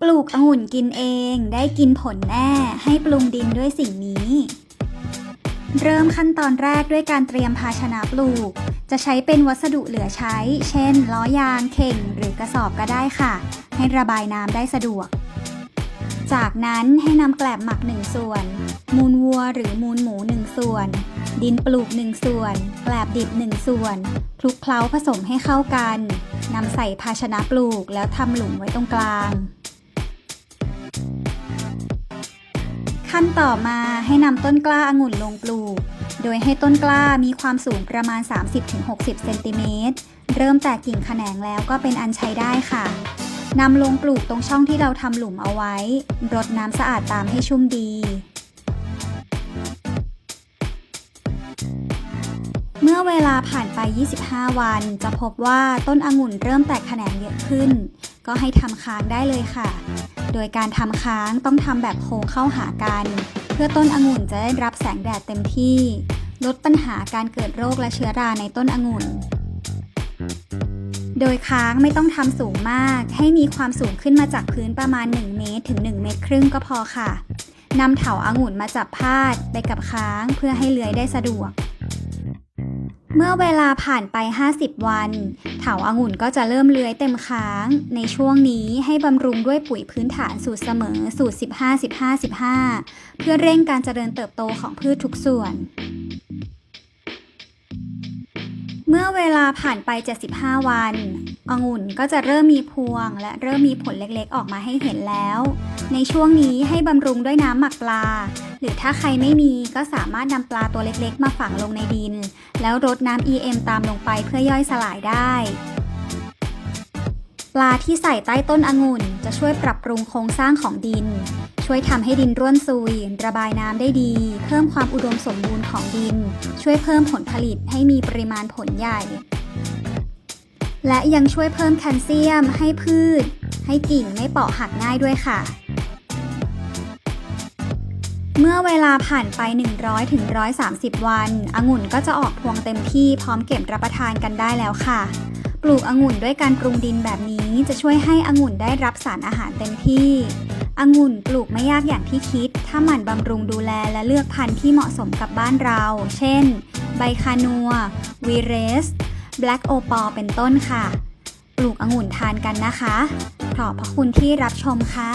ปลูกองุ่นกินเองได้กินผลแน่ให้ปรุงดินด้วยสิ่งนี้ เริ่มขั้นตอนแรกด้วยการเตรียมภาชนะปลูก จะใช้เป็นวัสดุเหลือใช้ เช่น ล้อยางเข่งหรือกระสอบก็ได้ค่ะ ให้ระบายน้ำได้สะดวก จากนั้นให้นำแกลบหมัก1ส่วน มูลวัวหรือมูลหมู1ส่วน ดินปลูก1ส่วน แกลบดิบ1ส่วนคลุกเคล้าผสมให้เข้ากันนำใส่ภาชนะปลูกแล้วทำหลุมไว้ตรงกลาง ขั้นต่อมาให้นำต้นกล้าองุ่นลงปลูก โดยให้ต้นกล้ามีความสูงประมาณ 30-60 เซนติเมตร เริ่มแตกกิ่งแขนงแล้วก็เป็นอันใช้ได้ค่ะนำลงปลูกตรงช่องที่เราทำหลุมเอาไว้ รดน้ำสะอาดตามให้ชุ่มดี เมื่อเวลาผ่านไป 25 วัน จะพบว่าต้นองุ่นเริ่มแตกแขนงเยอะขึ้น ก็ให้ทำค้างได้เลยค่ะ โดยการทำค้างต้องทำแบบโค้งเข้าหากัน เพื่อต้นองุ่นจะได้รับแสงแดดเต็มที่ ลดปัญหาการเกิดโรคและเชื้อราในต้นองุ่น โดยค้างไม่ต้องทำสูงมาก ให้มีความสูงขึ้นมาจากพื้นประมาณ 1 เมตรถึง 1 เมตรครึ่งก็พอค่ะนำเถาองุ่นมาจับพาดไปกับค้างเพื่อให้เลื้อยได้สะดวก เมื่อเวลาผ่านไป 50 วัน เถาอางุ่นก็จะเริ่มเลื้อยเต็มค้าง ในช่วงนี้ให้บำรุงด้วยปุ๋ยพื้นฐานสูตรเสมอสูตร 15 15 15 เพื่อเร่งการเจริญเติบโตของพืชทุกส่วน เมื่อเวลาผ่านไป 75 วัน องุ่นก็จะเริ่มมีพวง และเริ่มมีผลเล็กๆ ออกมาให้เห็นแล้ว ในช่วงนี้ให้บำรุงด้วยน้ำหมักปลา หรือถ้าใครไม่มีก็สามารถนำปลาตัวเล็กๆ มาฝังลงในดิน แล้วรดน้ำ EM ตามลงไปเพื่อย่อยสลายได้ ปลาที่ใส่ใต้ต้นองุ่น จะช่วยปรับปรุงโครงสร้างของดิน ช่วยทำให้ดินร่วนซุย ระบายน้ำได้ดี เพิ่มความอุดมสมบูรณ์ของดิน ช่วยเพิ่มผลผลิตให้มีปริมาณผลใหญ่ และยังช่วยเพิ่มแคลเซียมให้พืช ให้กิ่งไม่เปราะหักง่ายด้วยค่ะ เมื่อเวลาผ่านไป 100ถึง130วัน องุ่นก็จะออกพวงเต็มที่พร้อมเก็บรับประทานกันได้แล้วค่ะ ปลูกองุ่นด้วยการปรุงดินแบบนี้จะช่วยให้องุ่นได้รับสารอาหารเต็มที่องุ่นปลูกไม่ยากอย่างที่คิด ถ้าหมั่นบำรุงดูแลและเลือกพันธุ์ที่เหมาะสมกับบ้านเรา เช่นไบคานัว วีเรส แบล็กโอปอเป็นต้นค่ะ ปลูกองุ่นทานกันนะคะ ขอบพระคุณที่รับชมค่ะ